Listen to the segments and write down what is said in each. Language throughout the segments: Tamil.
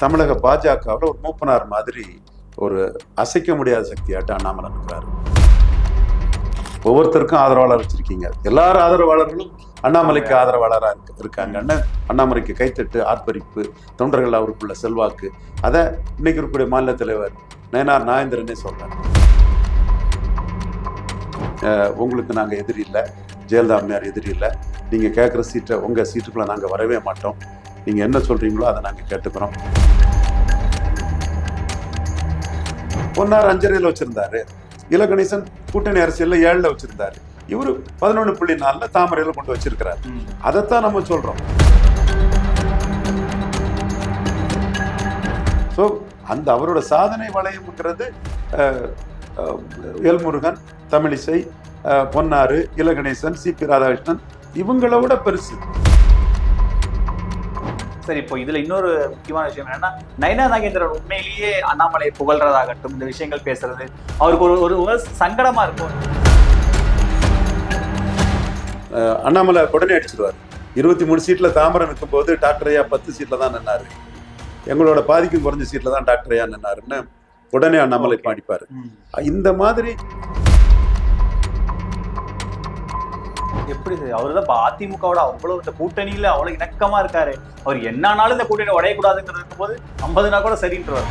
தமிழக பாஜகவில் ஒரு மூப்பனார் மாதிரி ஒரு அசைக்க முடியாத சக்தியாட்ட அண்ணாமலை இருக்கிறாரு. ஒவ்வொருத்தருக்கும் ஆதரவாளர் வச்சிருக்கீங்க. எல்லாரும் ஆதரவாளர்களும் அண்ணாமலைக்கு ஆதரவாளராக இருக்க இருக்காங்கன்னு அண்ணாமலைக்கு கைத்தட்டு ஆர்ப்பரிப்பு தொண்டர்கள் அவருக்குள்ள செல்வாக்கு. அதை இன்னைக்கு இருக்கக்கூடிய மாநில தலைவர் நயனார் நாயந்திரனே சொல்றாரு. உங்களுக்கு நாங்கள் எதிரி இல்லை ஜெயலலிதா அம்மையார் எதிரி இல்லை. நீங்கள் கேட்குற சீட்டை உங்கள் சீட்டுக்குள்ளே நாங்கள் வரவே மாட்டோம். நீங்கள் என்ன சொல்கிறீங்களோ அதை நாங்கள் கேட்டுக்கிறோம். ஒன்னார் அஞ்சரையில் வச்சுருந்தாரு. இலகணேசன் கூட்டணி அரசியலில் ஏழில் வச்சுருந்தாரு. இவர் பதினொன்று புள்ளி நாலில் தாமரையில் கொண்டு வச்சிருக்கிறார். அதைத்தான் நம்ம சொல்கிறோம் ஸோ அந்த அவரோட சாதனை வளையம்ங்கிறது அஹ், எல்முருகன் தமிழிசை பொன்னாறு இலகணேசன் சி பி ராதாகிருஷ்ணன் இவங்கள விட பெருசு. சரி இப்போ இதுல இன்னொரு முக்கியமான விஷயம் என்னன்னா நயனா நாகேந்திரன் உண்மையிலேயே அண்ணாமலை புகழ்றதாகட்டும் இந்த விஷயங்கள் பேசுறது அவருக்கு ஒரு ஒரு சங்கடமா இருக்கும். அண்ணாமலை உடனே அடிச்சிருவார். இருபத்தி மூணு சீட்டில் தாமரம் நிற்கும் போது டாக்டர் ஐயா பத்து சீட்டில் தான் நின்னாரு. எங்களோட பாதிக்கும் குறைஞ்ச சீட்டில் தான் டாக்டர் ஐயா நின்னாருன்னு உடனே அண்ணாமலை பாடிப்பார். இந்த மாதிரி எப்படி அவர் தான் அதிமுகவோட அவ்வளவு இந்த கூட்டணியில அவ்வளவு இணக்கமா இருக்காரு. அவர் என்னானாலும் இந்த கூட்டணி உடையக்கூடாதுங்கிறது இருக்கும்போது ஐம்பதுனா கூட சரின்றவர்.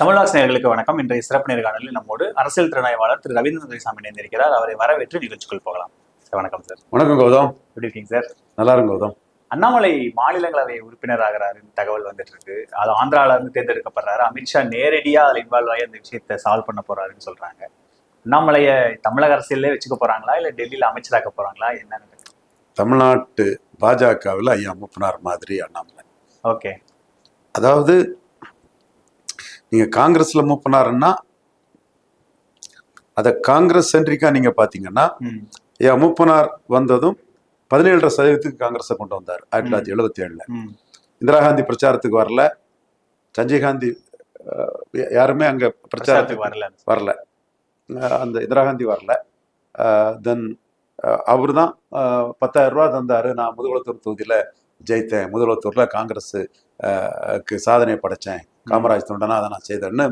தமிழ்நாடு நேர்களுக்கு வணக்கம். இன்றைய சிறப்பு நேர்காணலில் நம்மோடு அரசியல் திறனாய்வாளர் திரு ரவீந்திரன் துரைசாமி இணைந்திருக்கிறார். அவரை வரவேற்று நிகழ்ச்சிக்குள் போகலாம். சார் வணக்கம் சார். வணக்கம் கௌதம். எப்படி இருக்கீங்க சார் நல்லா இருக்கும் கௌதம். அண்ணாமலை மாநிலங்களவை உறுப்பினர் ஆகிறாருன்னு தகவல் வந்துட்டு இருக்கு அது ஆந்திரால இருந்து தேர்ந்தெடுக்கப்படுறாரு அமித்ஷா நேரடியா அதுல இன்வால்வ் ஆகி அந்த விஷயத்தை சால்வ் பண்ண போறாருன்னு சொல்றாங்க. அண்ணாமலைய தமிழக அரசியல்லே வச்சுக்க போறாங்களா? இல்ல டெல்லியில அமைச்சராக்க போறாங்களா? என்ன தமிழ்நாட்டு பாஜகவில் ஐயா மூப்பனார் மாதிரி அண்ணாமலை. ஓகே. அதாவது நீங்க காங்கிரஸ்ல மூப்பனாருன்னா அதை காங்கிரஸ் சென்ட்ரிக்கா நீங்க பாத்தீங்கன்னா ஐயா மூப்பனார் வந்ததும் பதினேழரை சதவீதத்துக்கு காங்கிரஸை கொண்டு வந்தார் ஆயிரத்தி தொள்ளாயிரத்தி எழுபத்தி ஏழுல. இந்திரா காந்தி பிரச்சாரத்துக்கு வரல. சஞ்சய் காந்தி யாருமே அங்க பிரச்சாரத்துக்கு வரல. வரல. அந்த இந்திரா காந்தி வரல. தென் அவர் தான் பத்தாயிரம் ரூபா தந்தாரு. நான் முதுகுளத்தூர் தொகுதியில ஜெயித்தேன். முதுகுளத்தூர்ல காங்கிரஸ் அஹ், க்கு சாதனை படைச்சேன். காமராஜ் தொண்டனா அதை நான் செய்தேன்னு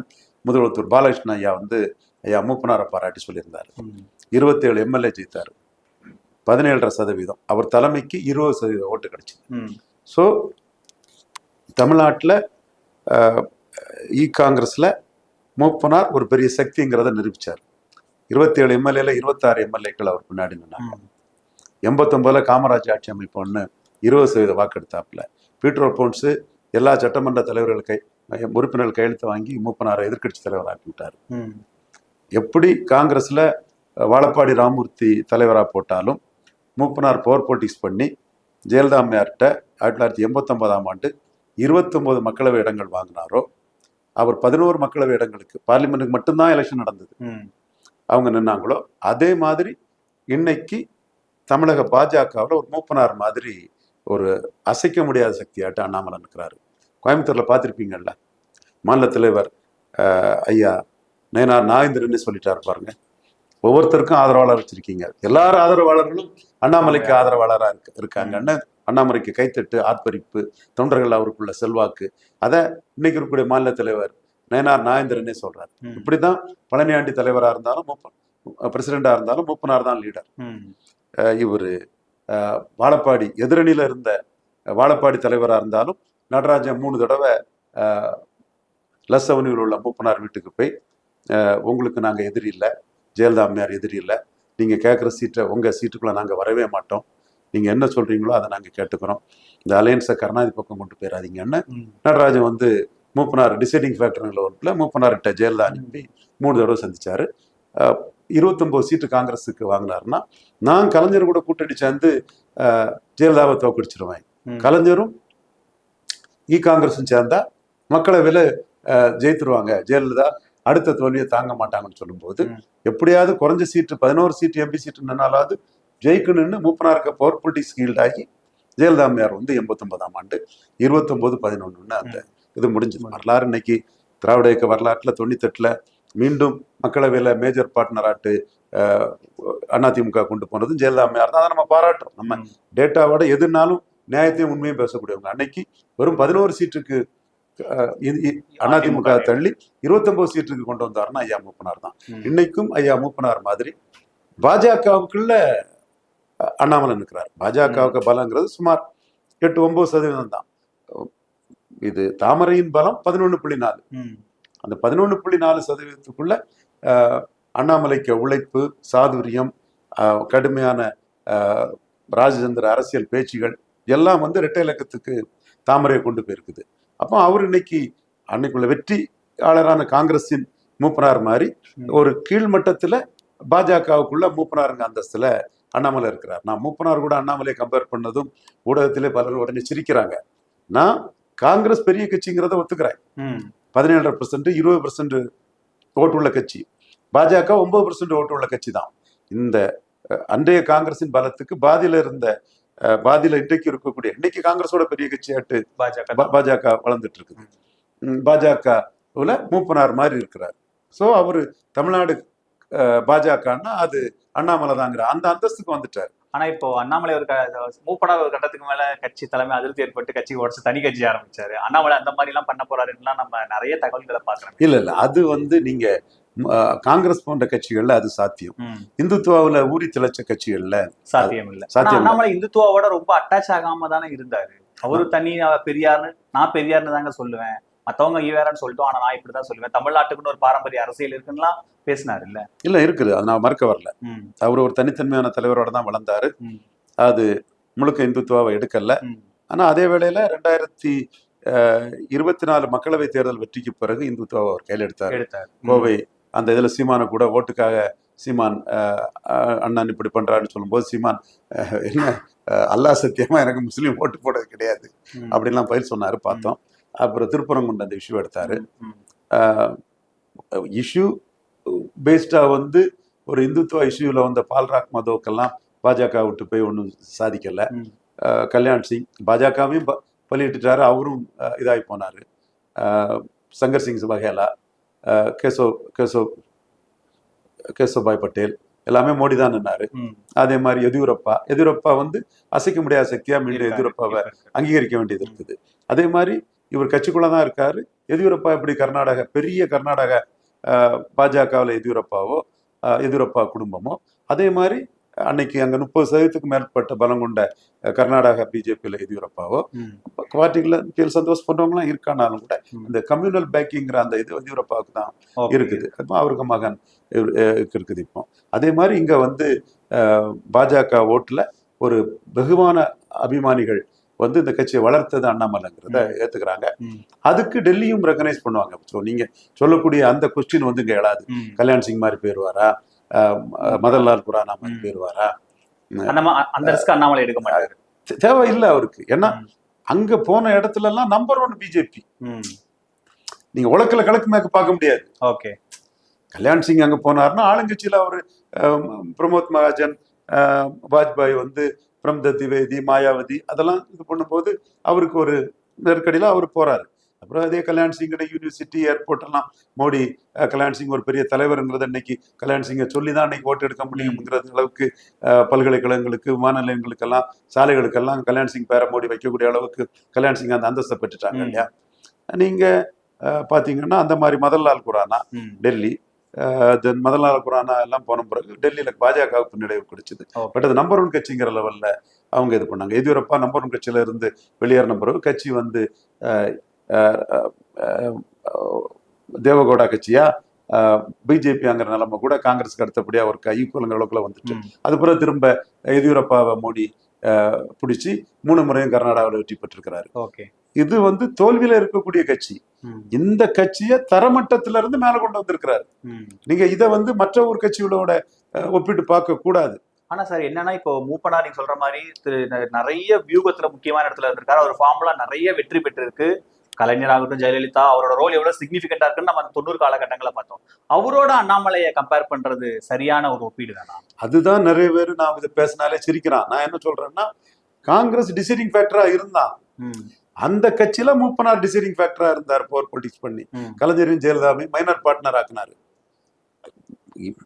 முதுகுளத்தூர் பாலகிருஷ்ணன் ஐயா வந்து ஐயா மூப்பனாரை பாராட்டி சொல்லியிருந்தாரு. இருபத்தேழு எம்எல்ஏ ஜெயித்தார். பதினேழரை சதவீதம். அவர் தலைமைக்கு இருபது சதவீதம் ஓட்டு கிடைச்சது. ஸோ தமிழ்நாட்டில் இ காங்கிரஸில் மூப்பனார் ஒரு பெரிய சக்திங்கிறத நிரூபித்தார் இருபத்தேழு எம்எல்ஏல இருபத்தாறு எம்எல்ஏக்கள் அவர் பின்னாடி நின்னாங்க. ம். எண்பத்தொம்பதுல காமராஜ் ஆட்சி அமைப்போன்னு இருபது சதவீத வாக்கெடுத்தாப்புல. பீட்டர் போன்ஸு எல்லா சட்டமன்ற தலைவர்கள் கை உறுப்பினர்கள் கையெழுத்து வாங்கி மூப்பனாரை எதிர்க்கட்சி தலைவராக்கி விட்டார். ம். எப்படி காங்கிரஸில் வாழப்பாடி ராமூர்த்தி தலைவராக போட்டாலும் மூப்பனார் பவர் பொலிட்டிக்ஸ் பண்ணி ஜெயலலிதா அம்மையார்கிட்ட ஆயிரத்தி தொள்ளாயிரத்தி எண்பத்தொன்பதாம் ஆண்டு இருபத்தொம்போது மக்களவை இடங்கள் வாங்கினாரோ அவர் பதினோரு மக்களவை இடங்களுக்கு பார்லிமெண்ட்டுக்கு மட்டும்தான் எலெக்ஷன் நடந்தது. ம். அவங்க நின்னாங்களோ அதே மாதிரி இன்னைக்கு தமிழக பாஜகவில் ஒரு மூப்பனார் மாதிரி ஒரு அசைக்க முடியாத சக்தியாட்டு அண்ணாமலை இருக்கிறாரு கோயம்புத்தூர்ல பார்த்துருப்பீங்கல்ல மாநில தலைவர் ஐயா நயனார் நாகேந்திரன்னு சொல்லிட்டாரு பாருங்க. ஒவ்வொருத்தருக்கும் ஆதரவாளர் வச்சிருக்கீங்க. எல்லாரும் ஆதரவாளர்களும் அண்ணாமலைக்கு ஆதரவாளராக இருக்கு இருக்காங்கன்னு அண்ணாமலைக்கு கைத்தட்டு ஆர்ப்பரிப்பு தொண்டர்கள் அவருக்குள்ள செல்வாக்கு. அதை இன்னைக்கு இருக்கக்கூடிய மாநில தலைவர் நயனார் நாகேந்திரனே சொல்றாரு. இப்படிதான் பழனியாண்டி தலைவராக இருந்தாலும் மூப்ப பிரசிடெண்டா இருந்தாலும் மூப்பனார் தான் லீடர் இவர் வாழப்பாடி எதிரணியில இருந்த வாழப்பாடி தலைவராக இருந்தாலும் நடராஜன் மூணு தடவை லஸ் அவனியில் உள்ள மூப்பனார் வீட்டுக்கு போய் உங்களுக்கு நாங்கள் எதிரி இல்லை. ஜெயலலிதா அம்மையார் எதிரி இல்லை. நீங்கள் கேட்குற சீட்டை உங்கள் சீட்டுக்குள்ளே நாங்கள் வரவே மாட்டோம். நீங்கள் என்ன சொல்கிறீங்களோ அதை நாங்கள் கேட்டுக்கிறோம். இந்த அலையன்ஸை கருணாநிதி பக்கம் கொண்டு போயிடாதீங்கன்னு நடராஜன் வந்து மூப்பனார் டிசைடிங் ஃபேக்டருங்கிற ஒன்றில் மூப்பனார்கிட்ட ஜெயலலிதா அனுப்பி மூணு தடவை சந்திச்சாரு. அஹ், இருபத்தொன்பது சீட்டு காங்கிரஸுக்கு வாங்கினாருன்னா நான் கலைஞர் கூட கூட்டணி சேர்ந்து ஜெயலலிதாவை தோக்கடிச்சிருவேன். கலைஞரும் இ காங்கிரஸும் சேர்ந்தா மக்களவையில் அஹ், ஜெயித்துருவாங்க. ஜெயலலிதா அடுத்த தோல்வியை தாங்க மாட்டாங்கன்னு சொல்லும்போது. எப்படியாவது குறைஞ்ச சீட்டு பதினோரு சீட்டு எம்பி சீட்டு நின்னாலாவது ஜெயிக்கணும்னு மூப்பனாருக்கு பவர் பொலிட்டிக்ஸ் ஆகி ஜெயலலிதா அம்மையார் வந்து எண்பத்தொன்பதாம் ஆண்டு இருபத்தொன்பது பதினொன்றுன்னு அந்த இது முடிஞ்சது. வரலாறு இன்னைக்கு திராவிட இயக்க வரலாற்றுல தொண்ணூத்தெட்டுல மீண்டும் மக்களவையில மேஜர் பார்ட்னராட்டு அதிமுக கொண்டு போனதும் ஜெயலலிதா அம்மையார் தான். அதை நம்ம பாராட்டுறோம். நம்ம. டேட்டாவோட எதுனாலும் நியாயத்தையும் உண்மையும் பேசக்கூடியவங்க. அன்னைக்கு வெறும் பதினோரு சீட்டுக்கு அதிமுக தள்ளி இருபத்தொன்பது சீட்டுக்கு கொண்டு வந்தாருன்னா ஐயா மூப்பனார் தான். இன்னைக்கும் ஐயா மூப்பனார் மாதிரி பாஜகவுக்குள்ள அண்ணாமலை நிற்கிறார் பாஜகவுக்கு பலங்கிறது சுமார் எட்டு ஒன்பது சதவீதம் தான். இது தாமரையின் பலம் பதினொன்று புள்ளி நாலு. அந்த பதினொன்று புள்ளி நாலு சதவீதத்துக்குள்ள அண்ணாமலைக்கு உழைப்பு சாதுரியம் கடுமையான ராஜதந்திர அரசியல் பேச்சுகள் எல்லாம் வந்து இரட்டை இலக்கத்துக்கு தாமரையை கொண்டு போயிருக்குது. அப்போ அவர் இன்னைக்கு அன்னைக்குள்ள வெற்றியாளரான காங்கிரஸின் மூப்பனார் மாதிரி. ஒரு கீழ்மட்டத்துல பாஜகவுக்குள்ள மூப்பனாருங்க அந்தஸ்துல அண்ணாமலை இருக்கிறார். நான் மூப்பனார் கூட அண்ணாமலை கம்பேர் பண்ணதும் ஊடகத்திலே பலர் உடனே சிரிக்கிறாங்க. நான் காங்கிரஸ் பெரிய கட்சிங்கிறத ஒத்துக்கிறேன். பதினேழரை பர்சன்ட் இருபது பர்சன்ட் ஓட்டுள்ள கட்சி. பாஜக ஒன்பது பர்சன்ட் ஓட்டுள்ள கட்சி தான். இந்த அன்றைய காங்கிரசின் பலத்துக்கு பாதியில இருந்த பாதியில இன்றைக்கு இருக்கக்கூடிய இன்னைக்கு காங்கிரஸோட பெரிய கட்சியாட்டு பாஜக. பாஜக வளர்ந்துட்டு இருக்குது பாஜகவுல மூப்பனார் மாதிரி இருக்கிறார். ஸோ அவரு தமிழ்நாடு பாஜகன்னா அது அண்ணாமலை தாங்கிற அந்த அந்தஸ்துக்கு வந்துட்டார். ஆனா இப்போ அண்ணாமலை ஒரு மூப்பனார் ஒரு கட்டத்துக்கு மேல கட்சி தலைமை அதிருப்தி ஏற்பட்டு கட்சி உடச்சு தனி கட்சி ஆரம்பிச்சாரு. அண்ணாமலை அந்த மாதிரி எல்லாம் பண்ண போறாருன்னா நம்ம நிறைய தகவல்களை பாக்குறோம் இல்ல இல்ல அது வந்து நீங்க காங்கிரஸ் போன்ற கட்சிகள்ல அது சாத்தியம். இந்துத்துவாவுல ஊறி திளைச்ச கட்சிகள்ல சாத்தியம் இல்ல சாத்தியம் இந்துத்துவாவோட ரொம்ப அட்டாச் ஆகாம தானே இருந்தாரு. அவரு தனி பெரியார்னு நான் பெரியார்னு தாங்க சொல்லுவேன். மத்தவங்க ஈவேரான்னு சொல்லிட்டோம் ஆனா நான் இப்படிதான் சொல்லுவேன். தமிழ்நாட்டுக்குன்னு ஒரு பாரம்பரிய அரசியல் இருக்குன்னுலாம் பேசினாரு இல்ல இல்ல இருக்குது. அது நான் மறுக்க வரல. அவர் ஒரு தனித்தன்மையான தலைவரோட தான் வளர்ந்தாரு. அது முழுக்க இந்துத்துவாவை எடுக்கல. ஆனா அதே வேளையில ரெண்டாயிரத்தி இருபத்தி நாலு மக்களவை தேர்தல் வெற்றிக்கு பிறகு இந்துத்துவாவை அவர் கையில் எடுத்தார். எடுத்தாரு. கோவை அந்த இதுல சீமானை கூட ஓட்டுக்காக சீமான் அண்ணன் இப்படி பண்றாருன்னு சொல்லும்போது சீமான் என்ன அஹ், அல்லாஹ் சத்தியமா எனக்கு முஸ்லீம் ஓட்டு போடுறது கிடையாது. அப்படின்லாம் பயிர் சொன்னாரு பார்த்தோம். அப்புறம் திருப்பரங்குன்ற அந்த இஷ்யூ எடுத்தாரு. இஷ்யூ பேஸ்டா வந்து ஒரு இந்துத்துவ இஷ்யூல வந்த பால்ராக் மதோக்கெல்லாம் பாஜக விட்டு போய் ஒன்றும் சாதிக்கல. கல்யாண் சிங் பாஜகவையும் ப- பலியிட்டுட்டாரு. அவரும் இதாகி போனாரு. சங்கர் சிங் அஹ், கேசவ் கேசவ் கேசவ்பாய் பட்டேல் எல்லாமே மோடி தான் நின்னாரு. அதே மாதிரி எதியூரப்பா எதியூரப்பா வந்து அசைக்க முடியாத சக்தியா மீண்டும். எதியூரப்பாவை. அங்கீகரிக்க வேண்டியது இருக்குது அதே மாதிரி இவர் கட்சிக்குள்ள தான் இருக்காரு எதியூரப்பா எப்படி கர்நாடக பெரிய கர்நாடக பாஜகவில் எதியூரப்பாவோ எதியூரப்பா குடும்பமோ அதே மாதிரி அன்னைக்கு அங்க முப்பது சதவீதத்துக்கு மேற்பட்ட பலம் கொண்ட கர்நாடக பிஜேபியில் எதியூரப்பாவோ. பார்ட்டிகளில் பிஎல் சந்தோஷ் பண்றவங்களாம் இருக்கானாலும் கூட. இந்த கம்யூனல் பேக்கிங்கிற அந்த இது எதியூரப்பாவுக்கு தான். இருக்குது அப்ப அவருக்கு மகன் இருக்குது இப்போ அதே மாதிரி இங்க வந்து பாஜக ஓட்டுல ஒரு வெகுவான அபிமானிகள் வந்து இந்த கட்சியை வளர்த்தது அண்ணாமலைங்கிறத. ஏத்துக்கிறாங்க. அதுக்கு டெல்லியும் ரெகனைஸ் பண்ணுவாங்க ஸோ நீங்க சொல்லக்கூடிய அந்த கொஸ்டின் வந்து இங்க எழாது. கல்யாண் சிங் மாதிரி பேருவாரா மதன்லால் குரானா மாதிரி. பேருவாரா அந்த ரிஸ்க் அண்ணாமலை எடுக்க மாட்டாரு. தே- தேவையில்லை அவருக்கு. ஏன்னா. அங்க போன இடத்துல எல்லாம் நம்பர் ஒன் பிஜேபி. நீங்க உலக்கில் கிழக்கு மேற்கு பார்க்க முடியாது. ஓகே. கல்யாண் சிங் அங்க போனாருன்னா ஆளுங்கட்சியில அவர் பிரமோத் மகாஜன் வாஜ்பாய் வந்து பிரம்த திவேதி மாயாவதி அதெல்லாம் இது பண்ணும்போது அவருக்கு ஒரு நெருக்கடியில அவர் போறாரு. அப்புறம் அதே கல்யாண் சிங்கோட யூனிவர்சிட்டி ஏர்போர்ட் எல்லாம் மோடி கல்யாண் சிங் ஒரு பெரிய தலைவருங்கிறத இன்னைக்கு கல்யாண் சிங்கை சொல்லி தான் இன்னைக்கு ஓட்டு எடுக்க முடியுங்கிறது அளவுக்கு பல்கலைக்கழகங்களுக்கு விமான நிலையங்களுக்கெல்லாம் சாலைகளுக்கெல்லாம் கல்யாண் சிங் பேரை மோடி வைக்கக்கூடிய அளவுக்கு கல்யாண் சிங் அந்த அந்தஸ்தை பெற்றுட்டாங்க. இல்லையா நீங்க அஹ், பாத்தீங்கன்னா அந்த மாதிரி மதன்லால் குரானா. டெல்லி தென் மதன்லால் குரானா எல்லாம் போன பிறகு டெல்லியில பாஜகவுக்கு பின்னடைவு கிடைச்சது. பட் அது நம்பர் ஒன் கட்சிங்கிற லெவல்ல அவங்க இது பண்ணாங்க எதியூரப்பா நம்பர் ஒன் கட்சியில இருந்து வெளியேறின பிறகு கட்சி வந்து தேவகவுடா கட்சியா பிஜேபிங்கிற நிலைமை கூட காங்கிரஸ்க்கு அடுத்தபடியா ஒரு ஈக்குவலுங்கிற அளவுக்குள்ள வந்துட்டு. ம். அது பிறகு திரும்ப எதியூரப்பாவை மோடி பிடிச்சி மூணு முறையும் கர்நாடகாவில் வெற்றி பெற்றிருக்கிறாரு. இது வந்து தோல்வியில இருக்கக்கூடிய கட்சி. இந்த கட்சியை தரமட்டத்தில இருந்து மேல கொண்டு வந்திருக்கிறாரு. நீங்க இதை வந்து மற்ற ஒரு கட்சிகளோட ஒப்பிட்டு பார்க்க கூடாது. ஆனா சார் என்னன்னா இப்போ மூப்பனா நீங்க சொல்ற மாதிரி நிறைய வியூகத்துல முக்கியமான இடத்துல இருந்திருக்காரு. அவர் ஃபார்முலா நிறைய வெற்றி பெற்றிருக்கு. கலைஞராகட்டும் ஜெயலலிதா அவரோட ரோல் எவ்வளவு சிக்னிஃபிகண்டா இருக்குன்னு நம்ம தொண்ணூறு காலகட்டங்களை பார்த்தோம். அவரோட அண்ணாமலையை கம்பேர் பண்றது சரியான ஒரு ஒப்பீடு தானா? அதுதான் நிறைய பேர் நான் இதை பேசினாலே சிரிக்கிறான். நான் என்ன சொல்றேன்னா காங்கிரஸ் டிசைடிங் ஃபேக்டரா இருந்தான். அந்த கட்சியில மூப்பனார் டிசைடிங் ஃபேக்டரா இருந்தார் பவர் பொலிட்டிக்ஸ் பண்ணி. ம். கலைஞரையும் ஜெயலலிதாவையும் மைனர் பார்ட்னர் ஆக்குனாரு.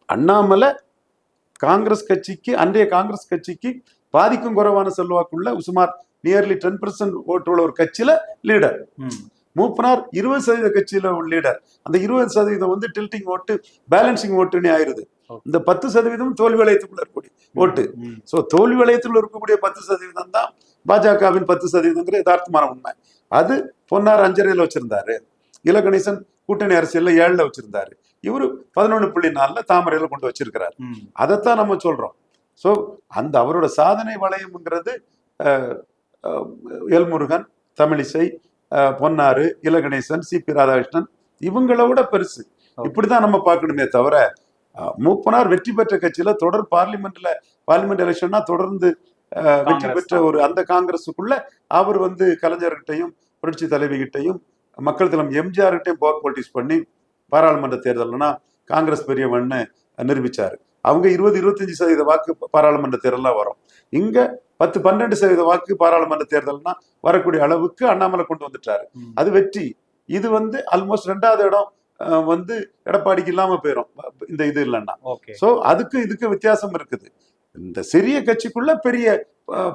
அண்ணாமலை காங்கிரஸ் கட்சிக்கு அன்றைய காங்கிரஸ் கட்சிக்கு பாதிக்கும் குறைவான செல்வாக்குள்ள சுமார் நியர்லி டென் பர்சன்ட் ஓட்டுள்ள ஒரு கட்சியில லீடர். மூப்பனார் இருபது சதவீத கட்சியில ஒரு லீடர் அந்த இருபது சதவீதம் வந்து டில்ட்டிங் ஓட்டு பேலன்சிங் ஓட்டுன்னு ஆயிருது. இந்த பத்து சதவீதம் தோல்வி வளையத்துக்குள்ள இருக்கக்கூடிய ஓட்டு. ஸோ தோல்வி வளையத்தில் இருக்கக்கூடிய பத்து சதவீதம் தான் பாஜகவின் பத்து சதவீதங்கிற யதார்த்தமான உண்மை. அது பொன்னார் அஞ்சரையில் வச்சிருந்தாரு. இலகணேசன் கூட்டணி அரசியல்ல ஏழுல வச்சிருந்தாரு. இவரு பதினொன்று புள்ளி நாலுல தாமரையில கொண்டு வச்சிருக்கிறாரு. அதைத்தான் நம்ம சொல்றோம். ஸோ அந்த அவரோட சாதனை வளையம்ங்கிறது எல்முருகன் தமிழிசை அஹ், பொன்னாரு இலகணேசன் சி பி ராதாகிருஷ்ணன் இவங்கள விட பெருசு. இப்படிதான் நம்ம பார்க்கணுமே தவிர மூப்பனார் வெற்றி பெற்ற கட்சியில தொடர் பார்லிமெண்ட்ல பார்லிமெண்ட் எலெக்ஷன்னா தொடர்ந்து வெற்றி பெற்ற ஒரு அந்த காங்கிரஸுக்குள்ள அவர் வந்து கலைஞர்கிட்டையும் புரட்சி தலைவிகிட்டையும் மக்கள் தலைவர் எம்ஜிஆர் கிட்டையும் பவர் பொலிட்டிக்ஸ் பண்ணி பாராளுமன்ற தேர்தல்னா காங்கிரஸ் பெரியவன்னு நிரூபிச்சாரு. அவங்க இருபது இருபத்தஞ்சு சதவீத வாக்கு பாராளுமன்ற தேர்தலாம் வரும். இங்க பத்து பன்னெண்டு சதவீத வாக்கு பாராளுமன்ற தேர்தல்னா வரக்கூடிய அளவுக்கு அண்ணாமலை கொண்டு வந்துட்டாரு. அது வெற்றி. இது வந்து ஆல்மோஸ்ட் ரெண்டாவது இடம் வந்து எடப்பாடிக்கு இல்லாம போயிடும் இந்த இது இல்லைன்னா. சோ அதுக்கு இதுக்கு வித்தியாசம் இருக்குது. இந்த சிறிய கட்சிக்குள்ள பெரிய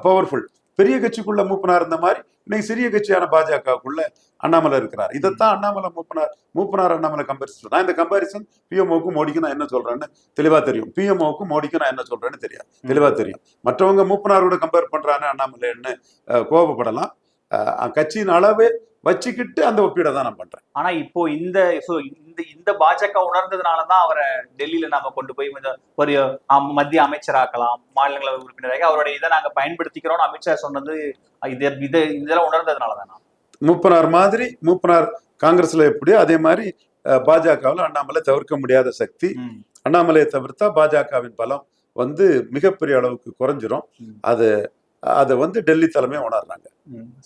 பவர்ஃபுல் பெரிய கட்சிக்குள்ள மூப்பனார் இருந்த மாதிரி இன்னைக்கு சிறிய கட்சியான பாஜகவுக்குள்ள அண்ணாமலை இருக்கிறார். இதைத்தான் அண்ணாமலை மூப்பனார் மூப்பனார் அண்ணாமலை கம்பாரிசன் நான் இந்த கம்பாரிசன் பிஎம்ஓக்கும் மோடிக்கும் நான் என்ன சொல்றேன்னு தெளிவா தெரியும். பிஎம்ஓக்கும் மோடிக்கும் நான் என்ன சொல்றேன்னு தெரியும் தெளிவா தெரியும். மற்றவங்க மூப்பனாரோட கம்பேர் பண்றான்னு அண்ணாமலைன்னு கோபப்படலாம். கட்சியின் அளவே வச்சுக்கிட்டு அந்த ஒப்பீடை தான் நான் பண்றேன் ஆனா இப்போ இந்த இந்த இந்த பாஜக உணர்ந்ததுனாலதான் அவரை டெல்லியில நாம கொண்டு போய் ஒரு மத்திய அமைச்சராக்கலாம் மாநிலங்களவை உறுப்பினராக அவருடைய இதை நாங்க பயன்படுத்திக்கிறோம்னு அமித்ஷா சொன்னது இது இது இதெல்லாம் உணர்ந்ததுனாலதானா மூப்பனார் மாதிரி மூப்பனார் காங்கிரஸ்ல எப்படியோ அதே மாதிரி பாஜகவில் அண்ணாமலை தவிர்க்க முடியாத சக்தி. அண்ணாமலையை தவிர்த்தா பாஜகவின் பலம் வந்து மிகப்பெரிய அளவுக்கு குறைஞ்சிரும். அது அதை வந்து டெல்லி தலைமை உணர்றாங்க.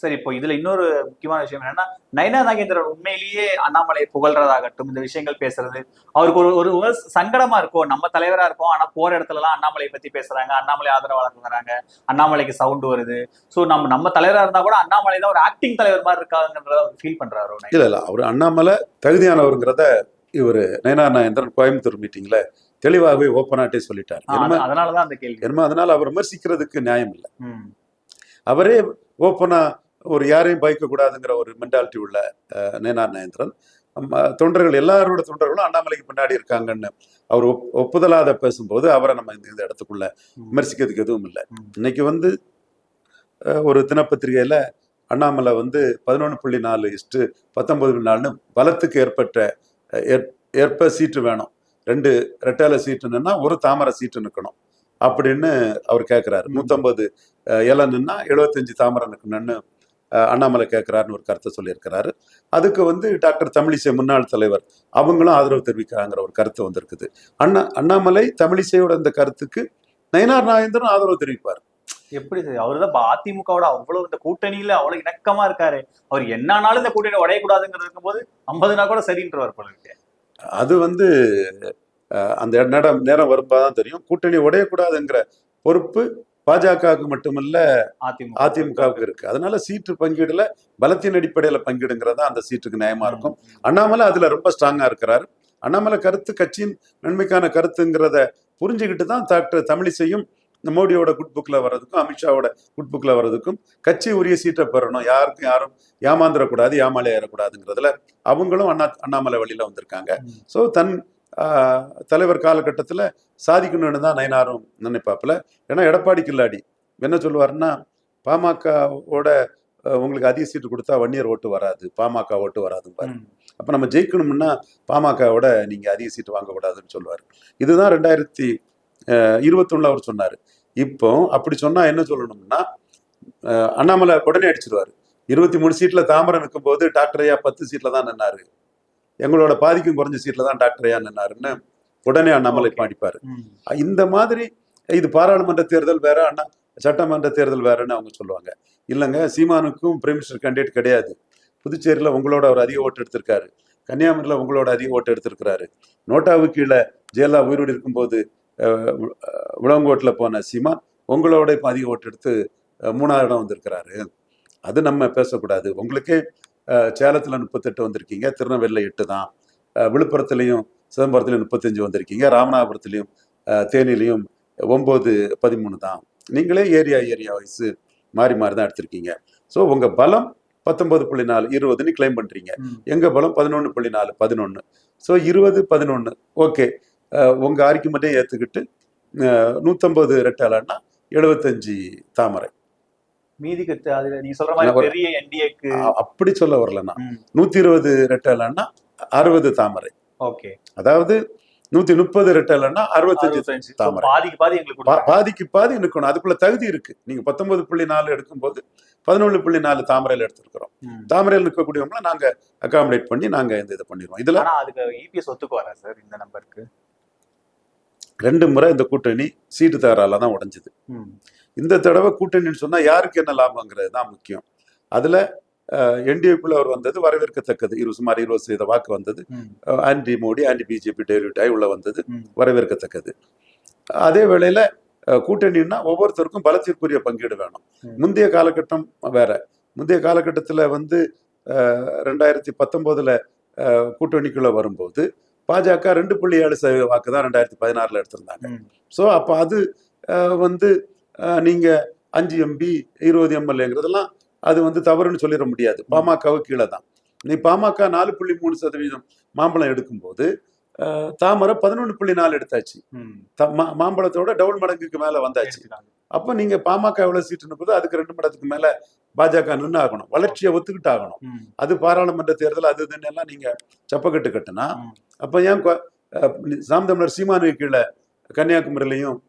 சரி இப்போ இதுல இன்னொரு முக்கியமான விஷயம் என்னன்னா நயனா நாகேந்திரன் உண்மையிலேயே அண்ணாமலையை புகழ்றதாகட்டும் இந்த விஷயங்கள் பேசுறது அவருக்கு ஒரு ஒரு சங்கடமா இருக்கும் நம்ம தலைவரா இருக்கோம் ஆனா போற இடத்துல எல்லாம் அண்ணாமலையை பத்தி பேசுறாங்க அண்ணாமலை ஆதரவாளர்கள் வராங்க அண்ணாமலைக்கு சவுண்ட் வருது சோ நம்ம நம்ம தலைவரா இருந்தா கூட அண்ணாமலை தான் ஒரு ஆக்டிங் தலைவர் மாதிரி இருக்காங்கன்றத அவர் ஃபீல் பண்றாரு நயனா. இல்ல இல்ல அவர் அண்ணாமலை தகுதியானவருங்கிறத இவர் நயனார் நாயந்திரன் கோயம்புத்தூர் மீட்டிங்ல தெளிவாகவே ஓப்பனாட்டே சொல்லிட்டார் அதனாலதான் அந்த கேள்வி என்னமோ அதனால அவர் விமர்சிக்கிறதுக்கு நியாயம் இல்லை. அவரே ஓப்பனா ஒரு யாரையும் பயக்க கூடாதுங்கிற ஒரு மென்டாலிட்டி உள்ள நேனார் நயந்திரன் தொண்டர்கள் எல்லாரோட தொண்டர்களும் அண்ணாமலைக்கு பின்னாடி இருக்காங்கன்னு அவர் ஒப் ஒப்புதலாத பேசும்போது அவரை நம்ம இந்த இடத்துக்குள்ள. விமர்சிக்கிறதுக்கு எதுவும் இல்லை. இன்னைக்கு வந்து ஒரு தினப்பத்திரிகையில அண்ணாமலை வந்து பதினொன்று புள்ளி நாலு இஸ்ட்டு பத்தொன்பது நாலுன்னு பலத்துக்கு ஏற்பட்ட ஏற்ப சீட்டு வேணும் ரெண்டு ரெட்டால சீட்டுன்னா ஒரு தாமரை சீட்டு நிற்கணும் அப்படின்னு அவர் கேட்கிறாரு ம். நூத்தம்பது இலை நின்னா எழுபத்தஞ்சு தாமரை நிற்கணும்னு அண்ணாமலை கேட்கிறாருன்னு ஒரு கருத்தை சொல்லியிருக்கிறாரு. அதுக்கு வந்து டாக்டர் தமிழிசை முன்னாள் தலைவர் அவங்களும் ஆதரவு தெரிவிக்கிறாங்கிற ஒரு கருத்து வந்திருக்குது. அண்ணா அண்ணாமலை தமிழிசையோட இந்த கருத்துக்கு நயனார் நாகேந்திரன் ஆதரவு தெரிவிப்பார். எப்படி அவர்தான் அதிமுகவோட அவ்வளவு இந்த கூட்டணியில அவ்வளவு இணக்கமா இருக்காரு. அவர் என்னானாலும் இந்த கூட்டணி உடையக்கூடாதுங்கிறது இருக்கும்போது ஐம்பதுனா கூட சரின்றவர் போல இருக்கு. அது வந்து அந்த நேரம் நேரம் வரும்போது தான் தெரியும். கூட்டணி உடையக்கூடாதுங்கிற பொறுப்பு பாஜகவுக்கு மட்டுமல்ல அதிமுக. அதிமுகவுக்கு இருக்கு. அதனால சீட்டு பங்கீடுல பலத்தின் அடிப்படையில பங்கீடுங்கிறதா அந்த சீட்டுக்கு நியாயமா இருக்கும். அண்ணாமலை அதுல ரொம்ப ஸ்ட்ராங்கா இருக்கிறாரு. அண்ணாமலை கருத்து கட்சியின் நன்மைக்கான கருத்துங்கிறத புரிஞ்சுக்கிட்டு தான் டாக்டர் தமிழிசையும் மோடியோட குட் புக்ல வர்றதுக்கும் அமித்ஷாவோட குட் புக்ல வர்றதுக்கும் கட்சி உரிய சீட்டை பெறணும். யாருக்கும் யாரும் ஏமாந்துடக்கூடாது ஏமாளி ஏறக்கூடாதுங்கிறதுல அவங்களும் அண்ணா அண்ணாமலை வழியில வந்திருக்காங்க. ஸோ தன் தலைவர் காலகட்டத்தில் சாதிக்கணும்னு தான் நயனாரும் நினைப்பாப்புல. ஏன்னா எடப்பாடி கில்லாடி என்ன சொல்லுவாருன்னா பாமகவோட உங்களுக்கு அதிக சீட்டு கொடுத்தா வன்னியர் ஓட்டு வராது பாமக ஓட்டு வராதும்பாரு. ம். அப்போ நம்ம ஜெயிக்கணும்னா பாமகவோட நீங்கள் அதிக சீட்டு வாங்கக்கூடாதுன்னு சொல்லுவார். இதுதான் ரெண்டாயிரத்தி இருபத்தொன்னுல அவர் சொன்னார். இப்போ அப்படி சொன்னால் என்ன சொல்லணும்னா அஹ், அண்ணாமலை உடனே அடிச்சிருவார். இருபத்தி மூணு சீட்டில் தாமரை நிற்கும்போது டாக்டர் ஐயா பத்து சீட்டில் தான் நின்னாரு. எங்களோட பாதிக்கும் குறைஞ்ச சீட்டில் தான் டாக்டர் ஐயா நின்னாருன்னு உடனே அண்ணாமலை. பாடிப்பார். இந்த மாதிரி இது பாராளுமன்ற தேர்தல் வேற அண்ணா சட்டமன்ற தேர்தல் வேறன்னு அவங்க சொல்லுவாங்க. இல்லைங்க சீமானுக்கும் பிரைம் மினிஸ்டர் கேண்டிடேட் கிடையாது. புதுச்சேரியில் உங்களோட அவர் அதிக ஓட்டு எடுத்திருக்காரு. கன்னியாகுமரியில் உங்களோட அதிக ஓட்டு எடுத்திருக்கிறாரு. நோட்டாவு கீழே ஜெயலலிதா உயிரோடு இருக்கும்போது விளங்கோட்டில் போன சீமான் உங்களோட இப்போ அதிக ஓட்டு எடுத்து மூணாவது இடம் வந்திருக்கிறாரு. அது நம்ம பேசக்கூடாது. உங்களுக்கே சேலத்துல முப்பத்தெட்டு வந்திருக்கீங்க திருநெல்வேலியில் எட்டு தான். விழுப்புரத்துலையும் சிதம்பரத்துலையும் முப்பத்தஞ்சு வந்திருக்கீங்க ராமநாதபுரத்துலையும் தேனிலையும் ஒம்பது பதிமூணு தான். நீங்களே ஏரியா ஏரியா வைஸ் மாறி மாறி தான் எடுத்திருக்கீங்க. ஸோ உங்க பலம் பத்தொன்பது புள்ளி நாலு இருபதுன்னு கிளைம் பண்றீங்க. ம். எங்க பலம் பதினொன்று புள்ளி நாலு பதினொன்று ஸோ இருபது பதினொன்று ஓகே. உங்க ஆர்குமெண்ட்டே ஏற்றுக்கிட்டு நூற்றம்பது ரெட்டாளன்னா எழுபத்தஞ்சு தாமரை. மீதிக்கு த- அதுல நீங்க சொல்ற மாதிரி பெரிய என்டிஏக்கு அப்படி சொல்ல வரல நான் நூற்றி இருபது ரெட்டாளன்னா அறுபது தாமரை. ஓகே. அதாவது நூற்றி முப்பது ரெட்டாளன்னா அறுபத்தஞ்சு தாமரை. பாதிக்கு பாதி எங்களுக்கு. பாதிக்கு பாதி நிற்கணும் அதுக்குள்ள தகுதி இருக்கு. நீங்க பத்தொன்பது புள்ளி நாலு எடுக்கும்போது பதினொன்று புள்ளி நாலு தாமரையில் எடுத்திருக்கிறோம். தாமரையில் நிற்கக்கூடியவங்கள நாங்க அகாமடேட் பண்ணி நாங்க இந்த இதை பண்ணிடுவோம். இதுல அதுக்கு இபிஎஸ் ஒத்துக்கு வரா சார் இந்த நம்பருக்கு ரெண்டு முறை இந்த கூட்டணி சீட்டு தகரால தான் உடைஞ்சது. இந்த தடவை கூட்டணின்னு சொன்னா யாருக்கு என்ன லாபங்கிறது தான் முக்கியம். அதுல என்டிஏக்குள்ள அவர் வந்தது வரவேற்கத்தக்கது. இரு சுமார் இருபது சதவீத வாக்கு வந்தது. ஆன்டி மோடி ஆன்டி பிஜேபி டெலிவிட் ஆகி உள்ள வந்தது. வரவேற்கத்தக்கது. அதே வேளையில கூட்டணின்னா ஒவ்வொருத்தருக்கும் பலத்திற்குரிய பங்கீடு வேணும். முந்தைய காலகட்டம் வேற. முந்தைய காலகட்டத்தில் வந்து ரெண்டாயிரத்தி பத்தொம்போதுல கூட்டணிக்குள்ள வரும்போது பாஜக ரெண்டு புள்ளி ஏழு சதவீத வாக்கு தான் ரெண்டாயிரத்தி பதினாறுல எடுத்திருந்தாங்க. ஸோ அப்போ அது வந்து அஹ், நீங்க அஞ்சு எம்பி இருபது எம்எல்ஏங்கிறதெல்லாம் அது வந்து தவறுன்னு சொல்லிட முடியாது. பாமகவுக்கு கீழே தான் நீ பாமக நாலு புள்ளி மூணு சதவீதம் மாம்பழம் எடுக்கும்போது தாமரை பதினொன்று புள்ளி நாலு எடுத்தாச்சு. மாம்பழத்தோட டபுள் மடங்குக்கு மேல வந்தாச்சு. அப்போ நீங்க பாமக எவ்வளவு சீட்டுன்னு போது அதுக்கு ரெண்டு மடத்துக்கு மேல பாஜக நின்று ஆகணும். வளர்ச்சியை ஒத்துக்கிட்டு ஆகணும். அது பாராளுமன்ற தேர்தல் அது இதுன்னு எல்லாம் நீங்க சப்பக்கட்டு கட்டுனா. அப்ப ஏன் சாம் தமிழர் சீமானுக்கு கீழே கன்னியாகுமரியிலையும்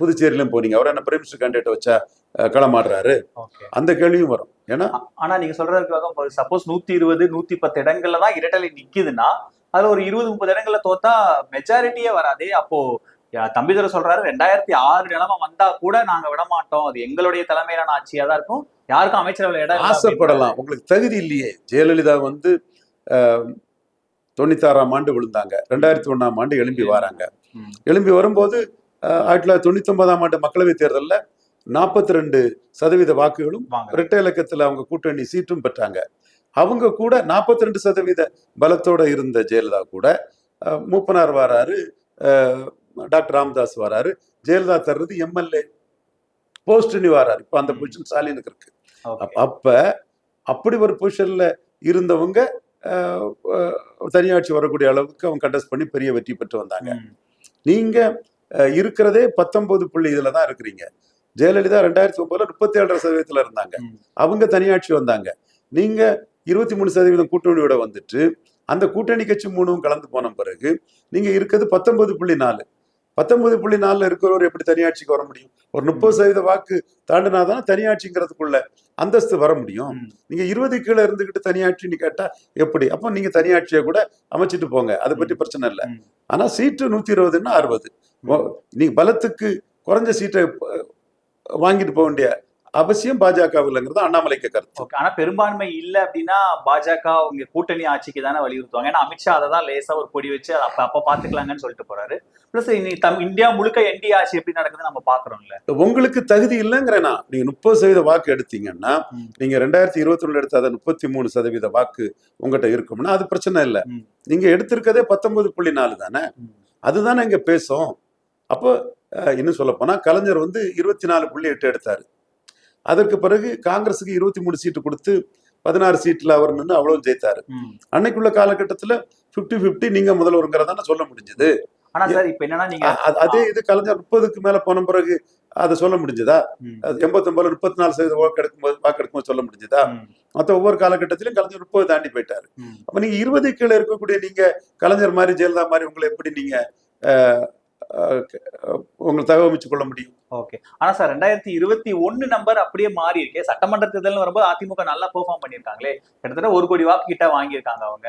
புதுச்சேரியிலும் போனீங்க அவர் என்ன பிரைம் கேண்டிடேட் வச்சா களமாடுறாரு. அந்த கேள்வியும் வரும். ஏன்னா ஆனா நீங்க சொல்றதுக்காக சப்போஸ் நூத்தி இருபது நூத்தி பத்து இடங்கள்ல தான் இரட்டலை நிக்குதுன்னா அதுல ஒரு இருபது முப்பது இடங்கள்ல தோத்தா மெஜாரிட்டியே வராதே. அப்போ தம்பிதுரை சொல்றாரு ரெண்டாயிரத்தி ஆறு நிலைமை வந்தா கூட நாங்க விட மாட்டோம் அது எங்களுடைய தலைமையிலான ஆட்சியா தான் இருக்கும். யாருக்கும் அமைச்சரவை இடம் ஆசைப்படலாம். உங்களுக்கு தகுதி இல்லையே. ஜெயலலிதா வந்து அஹ், தொண்ணூத்தாறாம் ஆண்டு விழுந்தாங்க. ரெண்டாயிரத்தி ஒண்ணாம் ஆண்டு எழும்பி வராங்க. எழும்பி வரும்போது ஆயிரத்தி தொள்ளாயிரத்தி தொண்ணூத்தி ஒன்பதாம் ஆண்டு மக்களவைத் தேர்தலில் நாற்பத்தி ரெண்டு சதவீத வாக்குகளும் இரட்டை இலக்கத்தில் அவங்க கூட்டணி சீட்டும் பெற்றாங்க. அவங்க கூட நாற்பத்தி ரெண்டு சதவீத பலத்தோட இருந்த ஜெயலலிதா கூட மூப்பனார் வராரு டாக்டர் ராமதாஸ் வராரு ஜெயலலிதா தர்றது எம்எல்ஏ போஸ்ட்னி வராரு. இப்போ அந்த. பொசிஷன் ஸ்டாலினுக்கு இருக்கு. அப்ப- அப்ப அப்படி ஒரு பொசிஷன்ல இருந்தவங்க தனியாட்சி வரக்கூடிய அளவுக்கு அவங்க கண்டஸ்ட் பண்ணி பெரிய வெற்றி பெற்று வந்தாங்க. நீங்க இருக்கிறதே பத்தொன்பது புள்ளி இதுல தான் இருக்கிறீங்க. ஜெயலலிதா ரெண்டாயிரத்தி ஒன்பதுல முப்பத்தி ஏழரை சதவீதத்துல இருந்தாங்க. அவங்க தனியாட்சி வந்தாங்க. நீங்க இருபத்தி மூணு சதவீதம் கூட்டணியோட வந்துட்டு அந்த கூட்டணி கட்சி மூணும் கலந்து போன பிறகு நீங்க இருக்கிறது பத்தொன்பது புள்ளி நாலு. பத்தொன்பது புள்ளி நாலுல இருக்கிறவர் எப்படி தனியாட்சிக்கு வர முடியும்? ஒரு முப்பது சதவீத வாக்கு தாண்டினாதானே தனியாட்சிங்கிறதுக்குள்ள அந்தஸ்து வர முடியும். ம். நீங்க இருபது கீழே இருந்துகிட்டு தனியாட்சின்னு கேட்டா எப்படி? அப்போ நீங்க தனியாட்சியை கூட அமைச்சிட்டு போங்க. அதை பற்றி பிரச்சனை இல்லை. ம். ஆனா சீட்டு நூத்தி இருபதுன்னா அறுபது நீ பலத்துக்கு குறைஞ்ச சீட்டை வாங்கிட்டு போக வேண்டிய அவசியம் பாஜகவில்ங்கிறது அண்ணாமலைக்கு கருத்து. ஓகே ஆனா பெரும்பான்மை இல்ல அப்படின்னா பாஜக உங்க கூட்டணி ஆட்சிக்கு தானே வலியுறுத்துவாங்க. ஏன்னா அமித்ஷா அதை தான் லேசா ஒரு கொடி வச்சு அதை அப்ப அப்ப பாத்துக்கலாங்கன்னு சொல்லிட்டு போறாரு. பிளஸ் தம் இந்தியா முழுக்க என்டி ஆட்சி எப்படி நடக்குதுன்னு நம்ம பாக்குறோம்ல. உங்களுக்கு தகுதி இல்லைங்கிறேனா நீங்க முப்பது சதவீத வாக்கு எடுத்தீங்கன்னா. நீங்க ரெண்டாயிரத்தி இருபத்தி ஒண்ணுல எடுத்த அதை முப்பத்தி மூணு சதவீத வாக்கு உங்ககிட்ட இருக்கும்னா அது பிரச்சனை இல்லை. நீங்க எடுத்திருக்கதே பத்தொன்பது புள்ளி நாலு தானே. அதுதானே இங்க பேசும். அப்போ இன்னும் சொல்ல போனா கலைஞர் வந்து இருபத்தி நாலு புள்ளி எட்டு எடுத்தாரு. அதற்கு பிறகு காங்கிரஸுக்கு இருபத்தி மூணு சீட்டு கொடுத்து பதினாறு சீட்ல அவர் நின்று அவ்வளவு ஜெயித்தாரு. அன்னைக்குள்ள காலகட்டத்துல 50 50 நீங்க முதல்வருங்கிறதான சொல்ல முடிஞ்சது அதே இது கலைஞர் முப்பதுக்கு மேல போன பிறகு அதை சொல்ல முடிஞ்சதா ம். எண்பத்தொன்பதுல முப்பத்தி நாலு சதவீத வாக்கு எடுக்கும்போது வாக்கு எடுக்கும்போது சொல்ல முடிஞ்சதா ம். மற்ற ஒவ்வொரு காலகட்டத்திலும் கலைஞர் முப்பது தாண்டி போயிட்டாரு. அப்ப நீங்க இருபது கீழே இருக்கக்கூடிய நீங்க கலைஞர் மாதிரி ஜெயலலிதா மாதிரி உங்களை எப்படி நீங்க உங்களை தகவமைச்சு கொள்ள முடியும். ஓகே. ஆனா சார் ரெண்டாயிரத்தி இருபத்தி ஒண்ணு நம்பர் அப்படியே மாறி இருக்கே சட்டமன்ற தேர்தல் வரும்போது அதிமுக நல்லா பெர்ஃபார்ம் பண்ணிருக்காங்களே கிட்டத்தட்ட ஒரு கோடி வாக்கு கிட்ட வாங்கியிருக்காங்க அவங்க.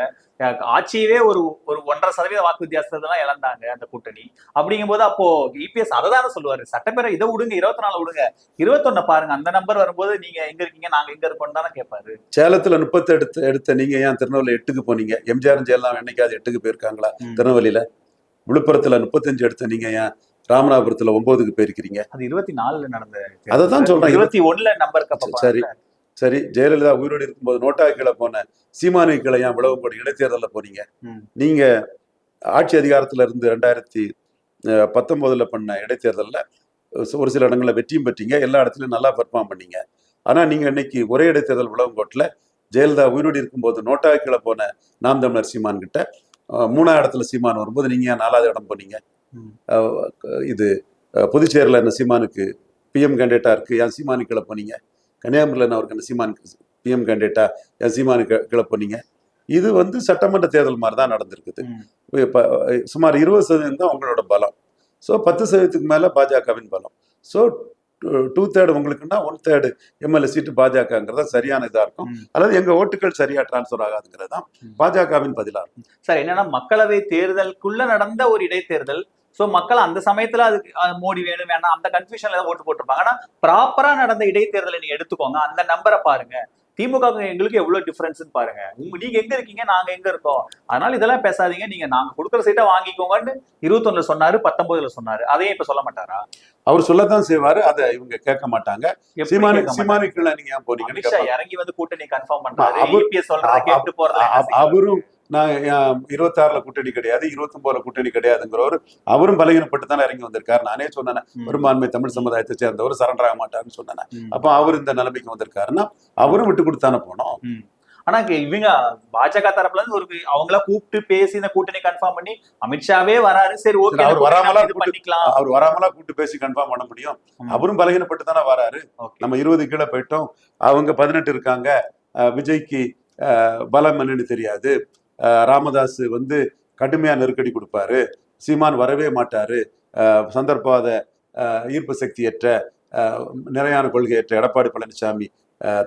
ஆட்சியவே ஒரு ஒரு ஒன்றரை சதவீத வாக்கு வித்தியாசத்தை தான் இழந்தாங்க அந்த கூட்டணி. அப்படிங்கும்போது அப்போ இபிஎஸ் அதை தானே சொல்லுவாரு. சட்டப்பேரவை இதை விடுங்க இருபத்தி நாலு விடுங்க. இருபத்தொன்னு பாருங்க அந்த நம்பர் வரும்போது நீங்க எங்க இருக்கீங்க நாங்க எங்க இருக்கோம் தானே கேட்பாரு. சேலத்துல முப்பத்தி எடுத்து எடுத்த நீங்க ஏன் திருநெல்வேலி எட்டுக்கு போனீங்க? எம்ஜிஆர் ஜெயலலிதா என்னைக்காவது எட்டுக்கு போயிருக்காங்களா. திருநெல்வேலியில? விழுப்புரத்துல முப்பத்தஞ்சு எடுத்த நீங்க ஏன் ராமநாதபுரத்துல ஒன்பதுக்கு போயிருக்கிறீங்க அது இருபத்தி நாலுல நடந்த அதைத்தான் சொல்றேன். இருபத்தி ஒண்ணுல நம்பர் சரி. சரி ஜெயலலிதா உயிரோடு இருக்கும்போது நோட்டா கீழே போன சீமானு கீழே ஏன் விளவு போட இடைத்தேர்தலில் போனீங்க. நீங்க ஆட்சி அதிகாரத்துல இருந்து ரெண்டாயிரத்தி அஹ், பத்தொன்பதுல பண்ண இடைத்தேர்தலில் ஒரு சில இடங்கள்ல வெற்றியும் பெற்றீங்க எல்லா இடத்துலயும் நல்லா பெர்ஃபார்ம் பண்ணீங்க ஆனா நீங்க இன்னைக்கு ஒரே இடைத்தேர்தல் விளவங்கோட்டில் ஜெயலலிதா உயிரோடு இருக்கும்போது நோட்டா கீழே போன நாம் தமிழர் சீமான் கிட்ட மூணாவது இடத்துல சீமான் வரும்போது நீங்க ஏன் நாலாவது இடம் போனீங்க? இது புதுச்சேரியில் என்ன சீமானுக்கு பிஎம் கேண்டிடேட்டா இருக்கு? ஏன் சீமானு கீழே போனீங்க? கன்னியாகுமரியில் அவருக்கு என்ன சீமானுக்கு பிஎம் கேண்டிடேட்டா ஏன் சீமானு கீ- கீழே போனீங்க? இது வந்து சட்டமன்ற தேர்தல் மாதிரி தான் நடந்திருக்குது. இப்போ சுமார் இருபது சதவீதம் தான் உங்களோட பலம். ஸோ பத்து சதவீதத்துக்கு மேலே பாஜகவின் பலம். ஸோ டூ தேர்டு உங்களுக்குன்னா ஒன் தேர்டு எம்எல்ஏ சீட்டு பாஜகங்கிறதா சரியான இதாக இருக்கும். அல்லது எங்கள் ஓட்டுகள் சரியா டிரான்ஸ்ஃபர் ஆகாதுங்கிறது தான். பாஜகவின் பதிலாக இருக்கும் சார் என்னன்னா மக்களவை தேர்தலுக்குள்ள நடந்த ஒரு இடைத்தேர்தல். சோ மக்கள் அந்த சமயத்துல அதுக்கு மோடி வேணும் வேணாம் அந்த கன்ஃபியூஷன்ல தான் ஓட்டு போட்டிருப்பாங்க. ஆனா ப்ராப்பரா நடந்த இடைத்தேர்தலை நீங்க எடுத்துக்கோங்க. அந்த நம்பரை பாருங்க. திமுக க்கு எங்களுக்கு எவ்வளவு டிஃபரன்ஸ்னு பாருங்க. உங்க நீங்க எங்க இருக்கீங்க நாங்க எங்க இருக்கோம்? அதனால இதெல்லாம் பேசாதீங்க. நீங்க நாங்க கொடுக்குற சீட்டை வாங்கிக்கோங்கன்னு இருபத்தொன்னுல சொன்னாரு பத்தொன்பதுல சொன்னாரு. அதையும் இப்ப சொல்ல மாட்டாரா? அவர் சொல்லத்தான் செய்வாரு. அதை இவங்க கேட்க மாட்டாங்க. நீங்க கேட்பாங்க. இறங்கி வந்து கூட்டணி கன்ஃபார்ம் பண்றாரு? அவரும் நான் இருபத்தாறுல கூட்டணி கிடையாது இருபத்தொன்பதுல கூட்டணி கிடையாதுங்கிறவர் அவரும் பலகீனப்பட்டு தானே இறங்கி வந்திருக்காரு. நானே சொன்னேன். பெரும்பான்மை தமிழ் சமுதாயத்தை சேர்ந்தவர் சரண்டர் ஆக மாட்டாருன்னு சொன்னேன். அப்ப அவர் இந்த நிலைமைக்கு வந்திருக்காருன்னா அவரும் விட்டு கொடுத்தானே போனோம். ஆனா இவங்க பாஜக தரப்புல இருந்து ஒரு அவங்கள கூப்பிட்டு பேசி இந்த கூட்டணி கன்ஃபார்ம் பண்ணி அமித்ஷாவே வராரு. சரி ஓகே அவர் வராமலா பண்ணிக்கலாம். அவர் வராமலா கூப்பிட்டு பேசி கன்ஃபார்ம் பண்ண முடியும். அவரும் பலகீனப்பட்டு தானே வராரு. நம்ம இருபது கீழே போயிட்டோம். அவங்க பதினெட்டு இருக்காங்க. விஜய்க்கு பலம் என்னன்னு தெரியாது. ராமதாஸ் வந்து கடுமையா நெருக்கடி கொடுப்பாரு சீமான் வரவே மாட்டாரு அஹ், ஈர்ப்பு சக்தியற்ற நிறையான கொள்கையற்ற எடப்பாடி பழனிசாமி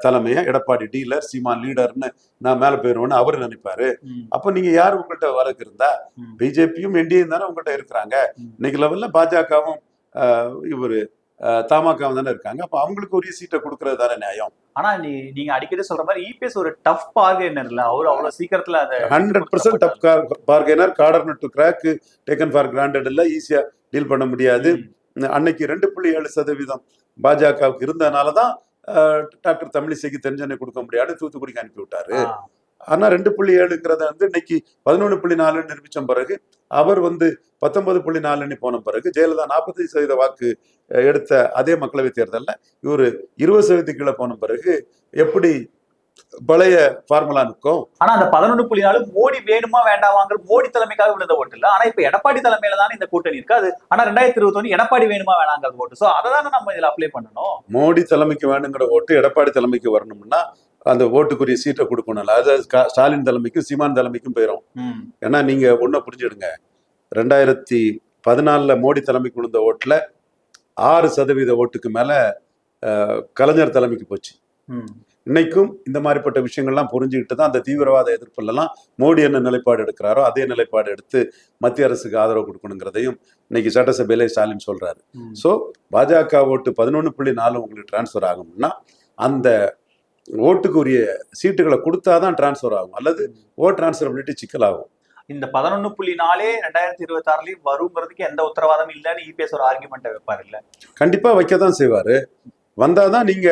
தலைமையை எடப்பாடி டீலர் சீமான் லீடர்னு நான் மேல போயிருவேன்னு அவர் நினைப்பாரு. அப்ப நீங்க யார் உங்கள்கிட்ட வரக்கு இருந்தா. பிஜேபியும் என்டியும் தானே உங்கள்கிட்ட இருக்கிறாங்க. இன்னைக்கு லெவல்ல பாஜகவும் இவர் தமாகவும் தானே இருக்காங்க. அப்ப அவங்களுக்கு உரிய சீட்டை கொடுக்கறது தானே நியாயம். ஆனா நீ நீங்க அடிக்கடி சொல்ற மாதிரி இபிஎஸ் ஒரு டஃப் பார்கெனர் இல்ல. அவரு அவ்வளவு சீக்கிரத்துல அதை hundred percent tough bargainer harder to crack taken for granted இல்ல ஈஸியா டீல் பண்ண முடியாது. அன்னைக்கு ரெண்டு புள்ளி ஏழு சதவீதம் பாஜகவுக்கு இருந்தனால தான் அஹ், டாக்டர் தமிழிசைக்கு தெரிஞ்சனை கொடுக்க முடியாது தூத்துக்குடிக்கு அனுப்பி விட்டாரு ஆனா ரெண்டு புள்ளி ஏழுங்கிறத வந்து இன்னைக்கு பதினொன்று புள்ளி நாலுன்னு நிரூபிச்ச பிறகு அவர் வந்து பத்தொன்பது புள்ளி நாலுன்னு போன பிறகு ஜெயலலிதா நாற்பத்தஞ்சு சதவீத வாக்கு எடுத்த அதே மக்களவை தேர்தல்ல இவர் இருபது சதவீதத்துக்கு கீழே போன பிறகு எப்படி பழைய ஃபார்முலா நிற்கும் ஆனா அந்த பதினொன்று புள்ளி நாலு மோடி வேணுமா வேண்டாமாங்கிற மோடி தலைமைக்காக விழுந்த ஓட்டு இல்ல. ஆனா இப்ப எடப்பாடி தலைமையில தானே இந்த கூட்டணி இருக்கு. அது ஆனா ரெண்டாயிரத்தி இருபத்தி எடப்பாடி வேணுமா வேணாங்கிறது ஓட்டு சோ அதை தானே நம்ம இதுல அப்ளை பண்ணணும். மோடி தலைமைக்கு வேணுங்கிற ஓட்டு எடப்பாடி தலைமைக்கு வரணும்னா அந்த ஓட்டுக்குரிய சீட்டை கொடுக்கணும்ல. அது ஸ்டாலின் தலைமைக்கும் சீமான் தலைமைக்கும் போயிடும் ஏன்னா நீங்க ஒன்றை புரிஞ்சிடுங்க ரெண்டாயிரத்தி பதினாலுல மோடி தலைமைக்கு விழுந்த ஓட்டுல ஆறு சதவீத ஓட்டுக்கு மேல கலைஞர் தலைமைக்கு போச்சு. இன்னைக்கும் இந்த மாதிரிப்பட்ட விஷயங்கள்லாம் புரிஞ்சுக்கிட்டு தான் அந்த தீவிரவாத எதிர்ப்புலலாம் மோடி என்ன நிலைப்பாடு எடுக்கிறாரோ அதே நிலைப்பாடு எடுத்து மத்திய அரசுக்கு ஆதரவு கொடுக்கணுங்கிறதையும் இன்னைக்கு சட்டசபையிலே ஸ்டாலின் சொல்றாரு. ம். ஸோ பாஜக ஓட்டு பதினொன்று புள்ளி நாலு உங்களுக்கு டிரான்ஸ்ஃபர் ஆகணும்னா அந்த ஓட்டுக்கு உரிய சீட்டுகளை கொடுத்தாதான் டிரான்ஸ்ஃபர் ஆகும். அல்லது ஓட் டிரான்ஸ்ஃபரபிலிட்டி சிக்கலாகும். இந்த பதினொன்னு புள்ளி நாலே ரெண்டாயிரத்தி இருபத்தி ஆறுலயும் வருங்கிறதுக்கு எந்த உத்தரவாதம் இல்லைன்னு இபிஎஸ் ஒரு ஆர்குமெண்ட் வைப்பாரு இல்ல. கண்டிப்பா வைக்க தான் செய்வாரு. வந்தாதான் நீங்க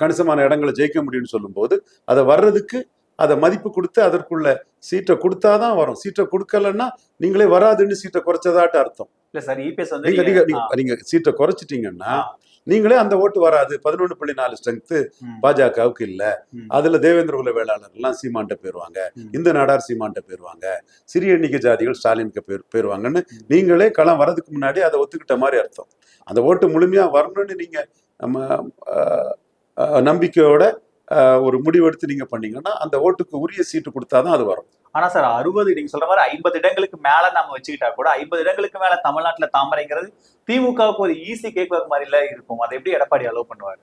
கணிசமான இடங்களை ஜெயிக்க முடியும்னு சொல்லும்போது அதை வர்றதுக்கு அதை மதிப்பு கொடுத்து அதற்குள்ள சீட்டை கொடுத்தாதான் வரும். சீட்டை கொடுக்கலன்னா நீங்களே வராதுன்னு சீட்டை குறைச்சதாட்டு அர்த்தம். இல்ல சார் இபிஎஸ் வந்து நீங்க நீங்க சீட்டை குறைச்சிட்டீங்கன்னா. நீங்களே அந்த ஓட்டு வராது. பதினொன்று புள்ளி நாலு ஸ்ட்ரென்த் ம், பாஜகவுக்கு இல்ல. அதுல தேவேந்திர குல வேளாளர் எல்லாம் சீமான்ட்ட போயிருவாங்க. ம். இந்த நாடார் சீமான்ட்ட போயிருவாங்க. சிறிய எண்ணிக்கை ஜாதிகள் ஸ்டாலினுக்கு போயிரு போயிருவாங்கன்னு ம். நீங்களே களம் வரதுக்கு முன்னாடி அதை ஒத்துக்கிட்ட மாதிரி அர்த்தம். அந்த ஓட்டு முழுமையா வரணும்னு நீங்க நம்ம நம்பிக்கையோட ஒரு முடிவெடுத்து நீங்க பண்ணீங்கன்னா அந்த ஓட்டுக்கு உரிய சீட்டு கொடுத்தாதான் அது வரும். ஆனா சார் அறுபது நீங்க சொல்ற மாதிரி ஐம்பது இடங்களுக்கு மேல நம்ம வச்சுக்கிட்டா கூட ஐம்பது இடங்களுக்கு மேல தமிழ்நாட்டுல தாமரைங்கிறது திமுகவுக்கு ஒரு ஈஸி கேக் வாக்கு மாதிரி எல்லாம் இருக்கும். அதை எப்படி எடப்பாடி அலோவ் பண்ணுவாரு?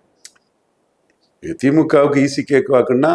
திமுகவுக்கு ஈஸி கேக் வாக்குன்னா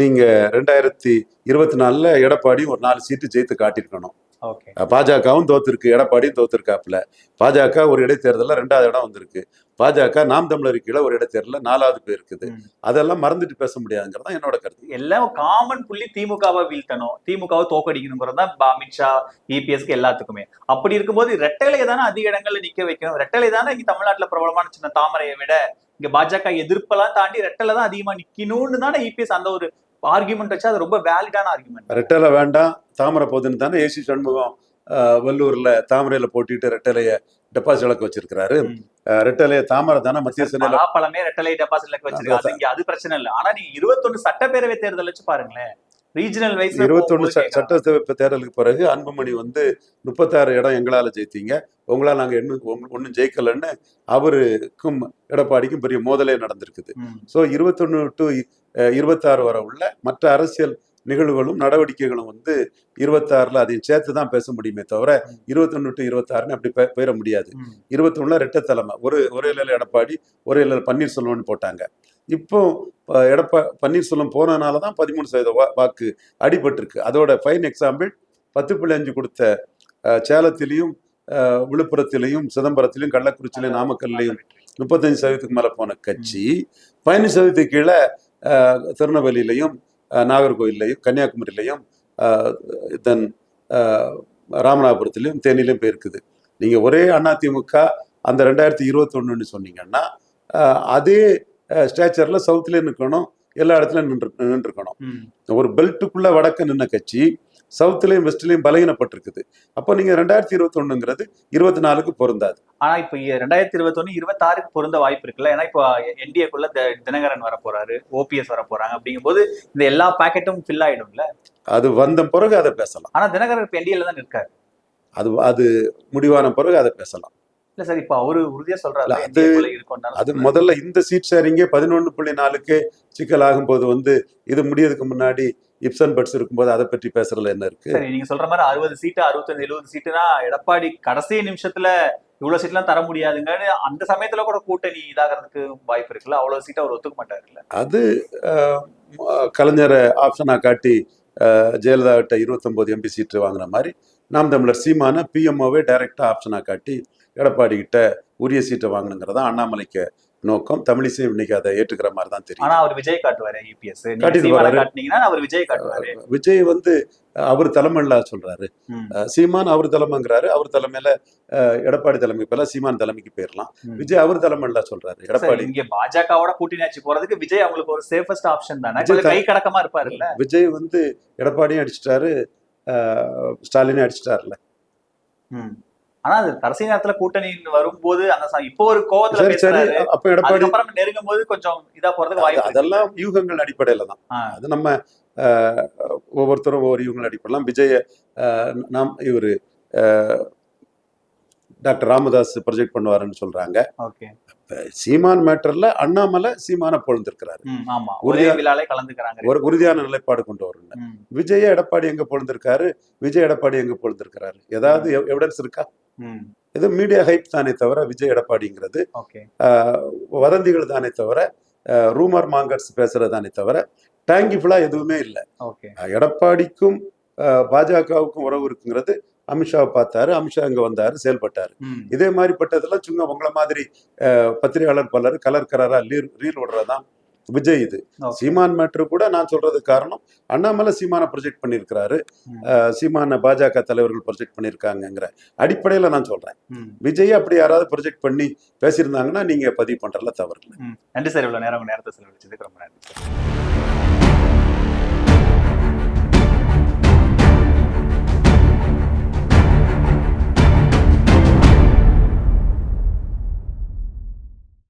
நீங்க ரெண்டாயிரத்தி இருபத்தி நாலுல எடப்பாடி ஒரு நாலு சீட்டு ஜெயித்து காட்டியிருக்கணும். ஓகே பாஜகவும் தோத்துருக்கு எடப்பாடியும் தோத்துருக்காப்புல. பாஜக ஒரு இடைத்தேர்தலில் ரெண்டாவது இடம் வந்திருக்கு. பாஜக நாம் தமிழர் கீழே ஒரு இடைத்தேர்தலில் நாலாவது பேர் இருக்குது. அதெல்லாம் மறந்துட்டு பேச முடியாதுங்கிறது தான் என்னோட கருத்து. எல்லாம் காமன் புள்ளி திமுகவை வீழ்த்தணும். திமுகவை தோக்கடிக்கணுங்கிறது தான் அமித்ஷா இபிஎஸ்க்கு எல்லாத்துக்குமே. அப்படி இருக்கும்போது ரெட்டலை தானே அதிக இடங்கள்ல நிக்க வைக்கணும். ரெட்டலை தானே இங்க தமிழ்நாட்டுல பிரபலமான சின்ன தாமரையை விட இங்க பாஜக எதிர்ப்பெல்லாம் தாண்டி ரெட்டலை தான் அதிகமா நிக்கணும்னு தானே இபிஎஸ் அந்த ஒரு ஆர்குமெண்ட் வச்சு அது ரொம்ப வேலிடான ஆர்குமெண்ட் ரெட்டலை வேண்டாம் தாமரை போதுன்னு தானே ஏசி சண்முகம் வெள்ளூர்ல தாமரையில போட்டிட்டு ரெட்டலைய டெபாசிட் இழக்க வச்சிருக்கிறாரு. ரெட்டலைய தாமரை தானே மத்திய சென்னையில பலாப்பழமே ரெட்டலை டெபாசிட்ல வச்சிருக்காங்க. அது பிரச்சனை இல்ல. ஆனா நீங்க இருபத்தொன்னு சட்டப்பேரவை தேர்தல் வச்சு பாருங்களேன். ரீஜனல் வைஸ் இருபத்தொன்னு சட்டசபை தேர்தலுக்கு பிறகு அன்புமணி வந்து முப்பத்தாறு இடம் எங்களால ஜெயித்தீங்க. உங்களால் நாங்க இன்னும் ஒன்றும் ஜெயிக்கலன்னு அவருக்கும் எடப்பாடிக்கும் பெரிய மோதலே நடந்திருக்குது. ஸோ இருபத்தொன்னு டு இருபத்தாறு வரை உள்ள மற்ற அரசியல் நிகழ்வுகளும் நடவடிக்கைகளும் வந்து இருபத்தாறுல அதையும் சேர்த்து தான் பேச முடியுமே தவிர இருபத்தொன்னு டு இருபத்தாறுன்னு அப்படி போயிட முடியாது. இருபத்தொன்னுல ரெட்டை தலைமை ஒரு ஒரு இலையில எடப்பாடி ஒரு இலையில பன்னீர்செல்வம்னு போட்டாங்க. இப்போ எடப்பா பன்னீர்செல்வம் போனதுனால தான் பதிமூணு சதவீத வாக்கு அடிபட்டிருக்கு. அதோட ஃபைன் எக்ஸாம்பிள் பத்து புள்ளி அஞ்சு கொடுத்த சேலத்திலையும் விழுப்புரத்திலையும் சிதம்பரத்திலையும் கள்ளக்குறிச்சிலையும் நாமக்கல்லையும் முப்பத்தஞ்சு சதவீதத்துக்கு மேலே போன கட்சி. பதினஞ்சு சதவீதத்துக்கு கீழே திருநெல்வேலியிலையும் அஹ், நாகர்கோவில்லையும் கன்னியாகுமரியிலையும் தென் ராமநாதபுரத்துலையும் தேனிலையும் போயிருக்குது. நீங்கள் ஒரே அதிமுக அந்த ரெண்டாயிரத்தி இருபத்தொன்னுன்னு சொன்னீங்கன்னா அதே ஸ்டேச்சரில் சவுத்துலேயே நிற்கணும் எல்லா இடத்துலையும் நின்று நின்றுருக்கணும். ஒரு பெல்ட்டுக்குள்ள வடக்கு நின்ன கட்சி சவுத்துலேயும் வெஸ்ட்லேயும் பலகீனப்பட்டிருக்குது. அப்போ நீங்கள் ரெண்டாயிரத்தி இருபத்தொன்னுங்கிறது இருபத்தி நாலுக்கு பொருந்தாது. ஆனா இப்ப ரெண்டாயிரத்தி இருபத்தொன்னு இருபத்தாறுக்கு பொருந்த வாய்ப்பு இருக்குல்ல? ஏன்னா இப்போ என்டிஏக்குள்ள தினகரன் வர போறாரு ஓபிஎஸ் வர போறாங்க அப்படிங்கும்போது இந்த எல்லா பாக்கெட்டும் ஃபில் ஆயிடும்ல? அது வந்த பிறகு அதை பேசலாம். ஆனா தினகரன் இப்ப என்டிஏல தான் இருக்காரு அது அது முடிவான பிறகு அதை பேசலாம். இல்ல சார் இப்ப அவரு உறுதியா சொல்றாரு அது- அது முதல்ல இந்த சீட் ஷேரிங்கே பதினொன்று புள்ளி நாலுக்கே சிக்கல் ஆகும்போது வந்து இது முடியறதுக்கு முன்னாடி இப்சன் பட்ஸ் இருக்கும்போது அதை பற்றி பேசுறதுல என்ன இருக்கு? சரி நீங்க சொல்ற மாதிரி அறுபது சீட்டு அறுபத்தஞ்சு எழுபது சீட்டுனா எடப்பாடி கடைசி நிமிஷத்துல இவ்வளவு சீட்லாம் தர முடியாதுங்கன்னு அந்த சமயத்துல கூட கூட்டணி இதாகிறதுக்கு வாய்ப்பு இருக்குல்ல? அவ்வளவு சீட் அவர் ஒத்துக்க மாட்டாருல்ல? அது கலைஞரை ஆப்ஷனா காட்டி ஜெயலலிதா கிட்ட இருபத்தொன்பது எம்பி சீட்டு வாங்குன மாதிரி நாம் தமிழர் சீமான பிஎம்ஓவே டைரக்டா ஆப்ஷனா காட்டி எடப்பாடி கிட்ட உரிய சீட்டை வாங்கணுங்கிறதா அண்ணாமலைக்கு நோக்கம். தமிழிசை இன்னைக்கு அதை ஏற்றுக்கிற மாதிரி தான் தெரியும். ஆனா அவர் விஜய் காட்டுவாரு நீங்க போறாரு. காட்டுனீங்கன்னா அவர் விஜய் காட்டுவாரு. விஜய் வந்து அவர் தலைமையில சொல்றாரு. சீமான் அவர் தலைமைங்கிறாரு அவர் தலைமையில எடப்பாடி தலைமை போல சீமான் தலைமைக்கு போயிடலாம். விஜய் அவர் தலைமையில சொல்றாரு எடப்பாடி. இங்க பாஜகவோட கூட்டணி ஆட்சி போறதுக்கு விஜய் அவங்களுக்கு ஒரு சேஃபஸ்ட் ஆப்ஷன் தானே. கை கடக்கமா இருப்பாருல்ல. விஜய் வந்து எடப்பாடியும் அடிச்சிட்டாரு அஹ், ஸ்டாலினையும் அடிச்சிட்டாருல்ல. ம். ஆனா அது கடைசி நேரத்துல கூட்டணி வரும்போது அந்த இப்போ ஒரு கோவத்துல பேசுறாரு அப்ப எடப்பாடி அதுக்கப்புறம் நெருங்கும் போது கொஞ்சம் இதா போறதுக்கு வாய்ப்பு. அதெல்லாம் யூகங்கள் அடிப்படையில தான். அது நம்ம ஒவ்வொருத்தரும் ஒவ்வொரு யூகங்கள் அடிப்படையெல்லாம் விஜய நாம் இவரு டாக்டர் ராமதாஸ் ப்ரொஜெக்ட் பண்ணுவாருன்னு சொல்றாங்க. ஓகே. சீமான் மேட்டர்ல அண்ணாமலை சீமான பொழுந்திருக்கிறாரு ஒரே உறுதியான நிலைப்பாடு கொண்டு வரணும் ம், விஜய எடப்பாடி எங்க பொழுந்திருக்காரு விஜய் எடப்பாடி எங்க பொழுந்திருக்கிறாரு ஏதாவது எவிடன்ஸ் இருக்கா? இது மீடியா ஹைப் தானே தவிர விஜய் எடப்பாடிங்கிறது. வதந்திகள் தானே தவிர ரூமர் மாங்கர்ஸ் பேசுறது தானே தவிர டேங்கிஃபுல்லா எதுவுமே இல்லை. ஓகே. எடப்பாடிக்கும் பாஜகவுக்கும் உறவு இருக்குங்கிறது அமித்ஷாவை பார்த்தாரு அமித்ஷா இங்க வந்தாரு செயல்பட்டாரு. இதே மாதிரி பட்டதெல்லாம் சும்மா உங்களை மாதிரி பத்திரிகையாளர் பலர் கலர் கலரா ரீல் ரீல் விடுறதுதான் விஜய் இது. சீமான் மேட்ரு கூட நான் சொல்றது காரணம் அண்ணாமலை சீமானை ப்ரொஜெக்ட் பண்ணியிருக்கிறாரு. சீமான பாஜக தலைவர்கள் ப்ரொஜெக்ட் பண்ணியிருக்காங்கங்கிற அடிப்படையில நான் சொல்றேன். விஜய் அப்படி யாராவது ப்ரொஜெக்ட் பண்ணி பேசியிருந்தாங்கன்னா நீங்க பதிவு பண்றதுல தவறு இல்லை. நன்றி சார் இவ்வளவு நேரம் நேரத்தை செலவழிச்சதுக்கு ரொம்ப நன்றி